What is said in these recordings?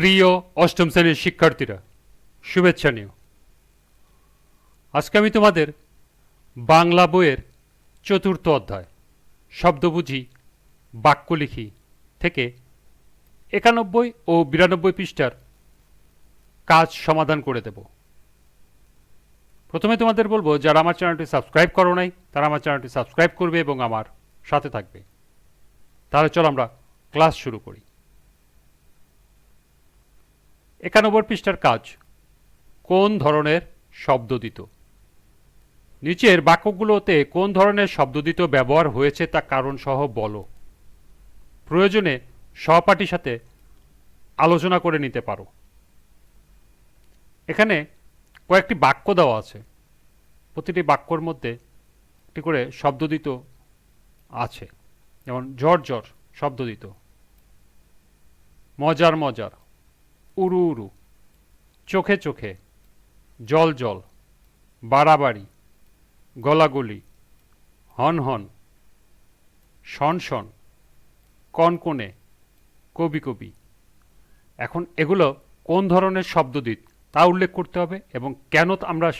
প্রিয় অষ্টম শ্রেণির শিক্ষার্থীরা, শুভেচ্ছা নিও। আজকে আমি তোমাদের বাংলা বইয়ের চতুর্থ অধ্যায়, শব্দ বুঝি, বাক্য লিখি থেকে একানব্বই ও বিরানব্বই পৃষ্ঠার কাজ সমাধান করে দেব। প্রথমে তোমাদের বলব, যারা আমার চ্যানেলটি সাবস্ক্রাইব করো নাই, তারা আমার চ্যানেলটি সাবস্ক্রাইব করবে এবং আমার সাথে থাকবে। তাহলে চলো আমরা ক্লাস শুরু করি। একানব্বই পৃষ্ঠার কাজ। কোন ধরনের শব্দ দিত? নিচের বাক্যগুলোতে কোন ধরনের শব্দ দিত ব্যবহার হয়েছে তা কারণ সহ বলো। প্রয়োজনে সহপাঠীর সাথে আলোচনা করে নিতে পারো। এখানে কয়েকটি বাক্য দেওয়া আছে। প্রতিটি বাক্যর মধ্যে একটি করে শব্দ দিত আছে। যেমন জ্বর জ্বর শব্দ দিত। মজার মজার। উরু উরু চোখে চোখে। জল জল। বাড়াবাড়ি। গলাগলি। হন হন। শন শন। কনকনে। কবি কবি। এখন এগুলো কোন ধরনের শব্দদিত তা উল্লেখ করতে হবে এবং কেন আমরা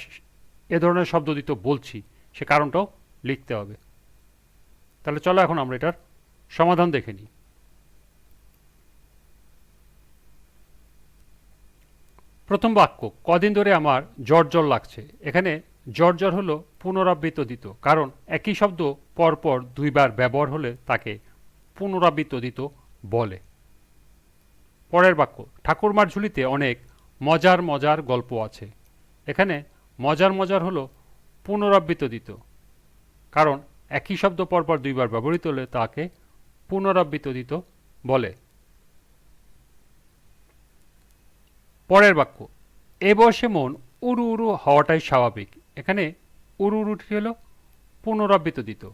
এ ধরনের শব্দদিত বলছি সে কারণটাও লিখতে হবে। তাহলে চলো এখন আমরা এটার সমাধান দেখে নিই। প্রথম বাক্য, কদিন ধরে আমার জ্বর জ্বর লাগছে। এখানে জ্বর জ্বর হলো পুনরাবৃত্ত দিত কারণ একই শব্দ পরপর দুইবার ব্যবহার হলে তাকে পুনরাবৃত্ত দিত বলে। পরের বাক্য, ঠাকুরমার ঝুলিতে অনেক মজার মজার গল্প আছে। এখানে মজার মজার হলো পুনরাবৃত্ত দিত কারণ একই শব্দ পরপর দুইবার ব্যবহৃত হলে তাকে পুনরাবৃত্ত দিত বলে। পরের বাক্য, এ বয়সে মন উড়ু উড়ু হওয়াটাই স্বাভাবিক। এখানে উড়ু উড়ুটি হল পুনরাবৃত্ত দিত।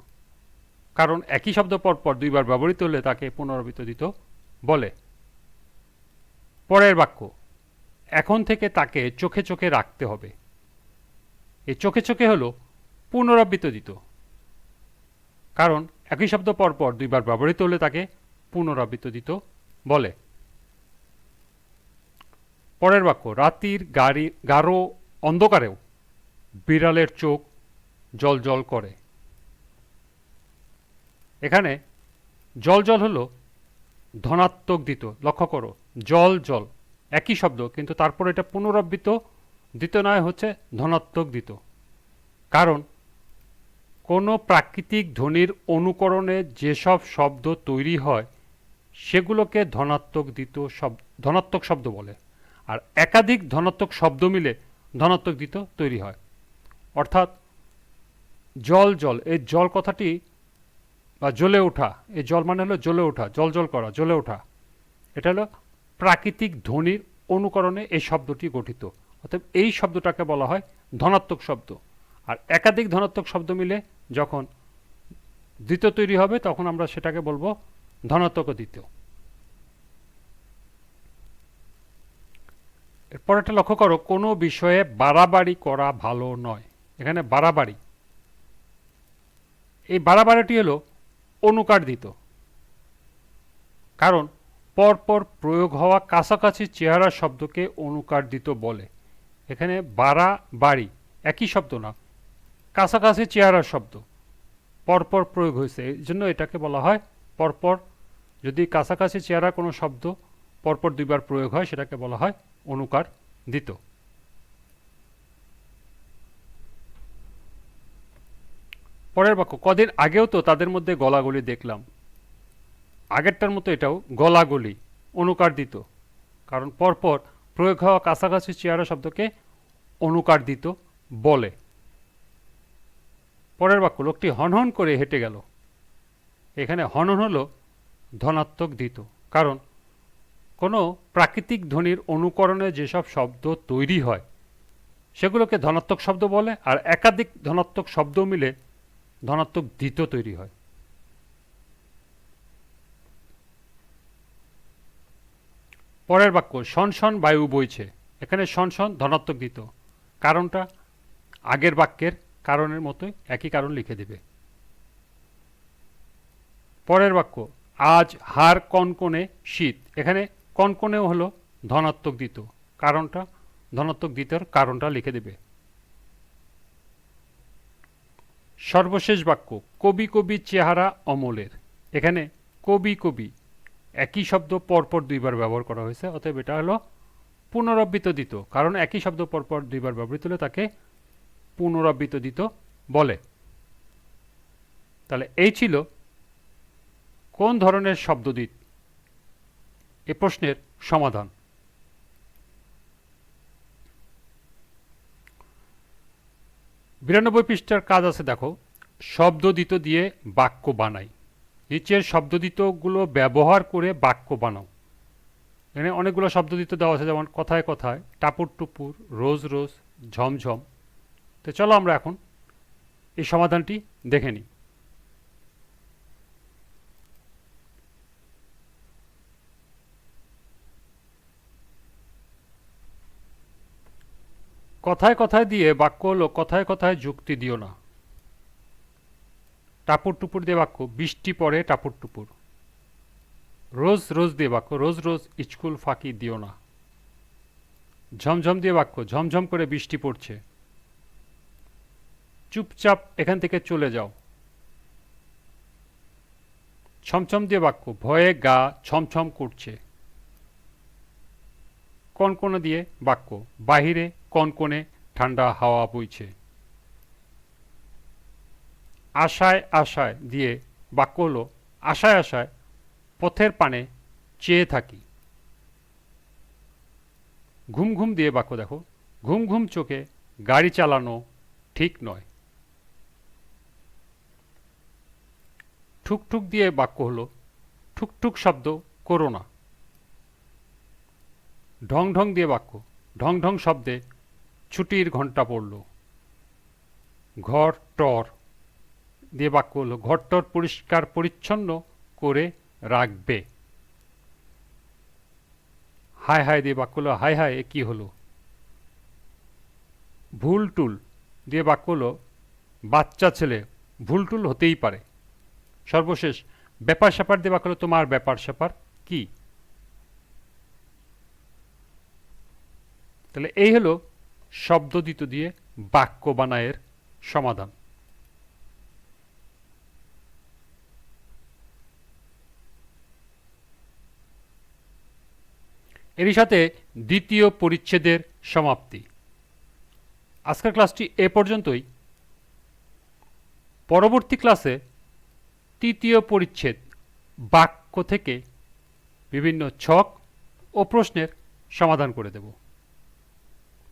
কারণ একই শব্দ পরপর দুইবার ব্যবহৃত হলে তাকে পুনরাবৃত্ত দিত বলে। পরের বাক্য, এখন থেকে তাকে চোখে চোখে রাখতে হবে। এ চোখে চোখে হল পুনরাবৃত্ত দিত। কারণ একই শব্দ পরপর দুইবার ব্যবহৃত হলে তাকে পুনরাবৃত্ত দিত বলে। পরের বাক্য, রাতির গাড়ি, গাঢ় অন্ধকারেও বিড়ালের চোখ জল জল করে। এখানে জল জল হলো ধনাত্মক দিত, লক্ষ্য করো জল জল একই শব্দ, কিন্তু তারপর এটা পুনরাবৃত্ত দিত নয় হচ্ছে ধনাত্মক দিত। কারণ কোনো প্রাকৃতিক ধ্বনির অনুকরণে যেসব শব্দ তৈরি হয়, সেগুলোকে ধনাত্মক দিত শব্দ, ধনাত্মক শব্দ বলে। আর একাধিক ধনাত্মক শব্দ মিলে ধনাত্মক দিত তৈরি হয়। অর্থাৎ জল জল, এই জল কথাটি বা জ্বলে ওঠা, এই জল মানে হলো জ্বলে ওঠা, জল জল করা, জ্বলে ওঠা। এটা হলো প্রাকৃতিক ধ্বনির অনুকরণে এই শব্দটি গঠিত। অর্থাৎ এই শব্দটাকে বলা হয় ধনাত্মক শব্দ। আর একাধিক ধনাত্মক শব্দ মিলে যখন দ্বিতীয় তৈরি হবে, তখন আমরা সেটাকে বলব ধনাত্মক দ্বিতীয় এরপর একটা লক্ষ্য করো, কোনো বিষয়ে বাড়াবাড়ি করা ভালো নয়। এখানে বাড়াবাড়ি। এই বাড়াবাড়িটি হলো অনুকার দিত কারণ পরপর প্রয়োগ হওয়া কাছাকাছি চেহারা শব্দকে অনুকার দিত বলে। এখানে বাড়া বাড়ি একই শব্দ না, কাছাকাছি চেহারার শব্দ। পরপর প্রয়োগ হয়েছে, এই জন্য এটাকে বলা হয় পরপর। যদি কাছাকাছি চেহারা কোনো শব্দ পরপর দুইবার প্রয়োগ হয়, সেটাকে বলা হয় অনুকার দিত। পরের বাক্য, কদিন আগেও তো তাদের মধ্যে গলাগলি দেখলাম। আগেরটার মতো এটাও গলাগলি, অনুকার দিত। কারণ পরপর প্রয়োগ হওয়া কাছাকাছি চেয়ারা শব্দকে অনুকার দিত বলে। পরের বাক্য, লোকটি হনহন করে হেঁটে গেল। এখানে হনন হলো ধনাত্মক দিত। কারণ কোনো প্রাকৃতিক ধ্বনির অনুকরণে যেসব শব্দ তৈরি হয়, সেগুলোকে ধনাত্মক শব্দ বলে আর একাধিক ধনাত্মক শব্দ মিলে ধনাত্মক দ্বিত তৈরি হয়। পরের বাক্য শনশন বায়ু বইছে। এখানে শনশন ধনাত্মক দিত। কারণটা আগের বাক্যের কারণের মতোই একই কারণ লিখে দেবে। পরের বাক্য, আজ হার কনকনে শীত। এখানে কনকনেও হলো ধনাত্মক দ্বিত কারণটা? ধনাত্মক দ্বিতের কারণটা লিখে দেবে। সর্বশেষ বাক্য, কবি কবি চেহারা অমলের। এখানে কবি কবি, একই শব্দ পরপর দুইবার ব্যবহার করা হয়েছে, অতএব এটা হলো পুনরাবৃত্ত দিত কারণ একই শব্দ পরপর দুইবার ব্যবহৃত হলে তাকে পুনরাবৃত্ত দিত বলে। তাহলে এই ছিল কোন ধরনের শব্দদিত এ প্রশ্নের সমাধান। বিরানব্বই পৃষ্ঠার কাজ আছে, দেখো। শব্দদিত দিয়ে বাক্য বানাই। নিচের শব্দদিতগুলো ব্যবহার করে বাক্য বানাও। এখানে অনেকগুলো শব্দদিত দেওয়া আছে, যেমন কথায় কথায়, টাপুর টুপুর, রোজ রোজ, ঝমঝম। তো চলো আমরা এখন এই সমাধানটি দেখে নিই। কথায় কথায় দিয়ে বাক্য হলো, কথায় কথায় যুক্তি দিও না। টাপুর টুপুর দিয়ে বাক্য, বৃষ্টি পড়ে টাপুর টুপুর। রোজ রোজ দিয়ে বাক্য, রোজ রোজ স্কুল ফাঁকি দিও না। ঝমঝম দিয়ে বাক্য, ঝমঝম করে বৃষ্টি পড়ছে। চুপচাপ এখান থেকে চলে যাও। ছমছম দিয়ে বাক্য, ভয়ে গা ছমছম করছে। কনকনে দিয়ে বাক্য, বাহিরে কনকনে ঠান্ডা হাওয়া বইছে? আশায় আশায় দিয়ে বাক্য হলো, আশায় আশায় পথের পানে চেয়ে থাকি। ঘুম ঘুম দিয়ে বাক্য দেখো, ঘুম ঘুম চোখে গাড়ি চালানো ঠিক নয়। ঠুকঠুক দিয়ে বাক্য হলো ঠুকঠুক শব্দ করো না। ঢং ঢং দিয়ে বাক্য, ঢং ঢং শব্দে ছুটির ঘণ্টা পড়ল। ঘর টর দিয়ে বাক্য হলো, ঘরটর পরিষ্কার পরিচ্ছন্ন করে রাখবে। হায় হায় দিয়ে বাক্য হলো, হায় হায় কি হলো? ভুল টুল দিয়ে বাক্য হলো, বাচ্চা ছেলে ভুল টুল হতেই পারে। সর্বশেষ, ব্যাপার স্যাপার দিয়ে বাক্য হলো, তোমার ব্যাপার স্যাপার কি? তাহলে এই হলো শব্দদিত দিয়ে বাক্য বানায়ের সমাধান। এরই সাথে দ্বিতীয় পরিচ্ছেদের সমাপ্তি। আজকের ক্লাসটি এ পর্যন্তই। পরবর্তী ক্লাসে তৃতীয় পরিচ্ছেদ বাক্য থেকে বিভিন্ন ছক ও প্রশ্নের সমাধান করে দেব।